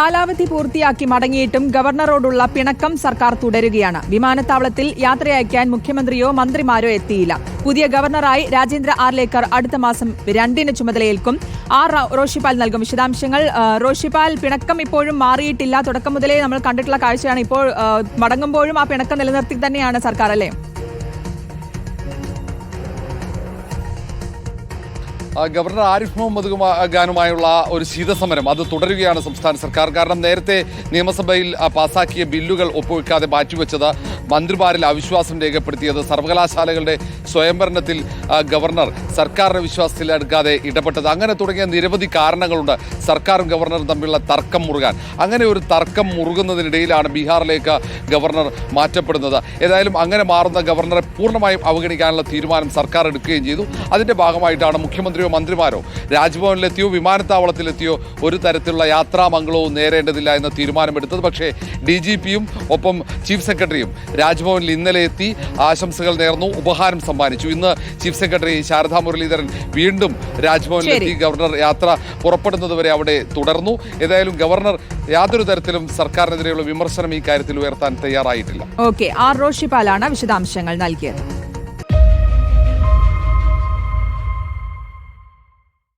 കാലാവധി പൂർത്തിയാക്കി മടങ്ങിയിട്ടും ഗവർണറോടുള്ള പിണക്കം സർക്കാർ തുടരുകയാണ്. വിമാനത്താവളത്തിൽ യാത്രയയക്കാൻ മുഖ്യമന്ത്രിയോ മന്ത്രിമാരോ എത്തിയില്ല. പുതിയ ഗവർണറായി രാജേന്ദ്ര ആർലേക്കർ അടുത്ത മാസം രണ്ടിന് ചുമതലയേൽക്കും. ആർ റോഷിപാൽ നൽകും വിശദാംശങ്ങൾ. റോഷിപാൽ പിണക്കം ഇപ്പോഴും മാറിയിട്ടില്ല. തുടക്കം മുതലേ നമ്മൾ കണ്ടിട്ടുള്ള കാഴ്ചയാണ്. ഇപ്പോൾ മടങ്ങുമ്പോഴും ആ പിണക്കം നിലനിർത്തി തന്നെയാണ് സർക്കാർ അല്ലേ? ഗവർണർ ആരിഫ് മുഹമ്മദ് ഖാനുമായുള്ള ഒരു ശീതസമരം. അത് തുടരുകയാണ് സംസ്ഥാന സർക്കാർ. കാരണം നേരത്തെ നിയമസഭയിൽ പാസാക്കിയ ബില്ലുകൾ ഒപ്പുവെക്കാതെ മാറ്റിവെച്ചത് മന്ത്രിമാരിൽ അവിശ്വാസം രേഖപ്പെടുത്തിയത് സർവകലാശാലകളുടെ സ്വയംഭരണത്തിൽ ഗവർണർ സർക്കാരിന്റെ വിശ്വാസത്തിൽ എടുക്കാതെ ഇടപെട്ടത്. അങ്ങനെ തുടങ്ങിയ നിരവധി കാരണങ്ങളുണ്ട് സർക്കാരും ഗവർണറും തമ്മിലുള്ള തർക്കം മുറുകാൻ. അങ്ങനെ ഒരു തർക്കം മുറുകുന്നതിനിടയിലാണ് ബീഹാറിലേക്ക് ഗവർണർ മാറ്റപ്പെടുന്നത്. ഏതായാലും അങ്ങനെ മാറുന്ന ഗവർണറെ പൂർണമായും അവഗണിക്കാനുള്ള തീരുമാനം സർക്കാർ എടുക്കുകയും ചെയ്തു. അതിന്റെ ഭാഗമായിട്ടാണ് മുഖ്യമന്ത്രിയോ മന്ത്രിമാരോ? രാജ്ഭവനിലെത്തിയോ വിമാനത്താവളത്തിലെത്തിയോ ഒരു തരത്തിലുള്ള യാത്രാമംഗളവും നേരേണ്ടതില്ല എന്ന തീരുമാനമെടുത്തത്. പക്ഷേ ഡി ജി പിയും ഒപ്പം ചീഫ് സെക്രട്ടറിയും രാജ്ഭവനിൽ ഇന്നലെ എത്തി ആശംസകൾ നേർന്നു ഉപഹാരം സമ്മാനിച്ചു. ഇന്ന് ചീഫ് സെക്രട്ടറി ശാരദാ മുരളീധരൻ വീണ്ടും രാജ്ഭവനിലെത്തി ഗവർണർ യാത്ര പുറപ്പെടുന്നതുവരെ അവിടെ തുടർന്നു. ഏതായാലും ഗവർണർ യാതൊരു തരത്തിലും സർക്കാരിനെതിരെയുള്ള വിമർശനം ഈ കാര്യത്തിൽ ഉയർത്താൻ തയ്യാറായിട്ടില്ല. ഓക്കെ. ആർ. റോഷിപാലാണ് വിശദാംശങ്ങൾ നൽകിയത്.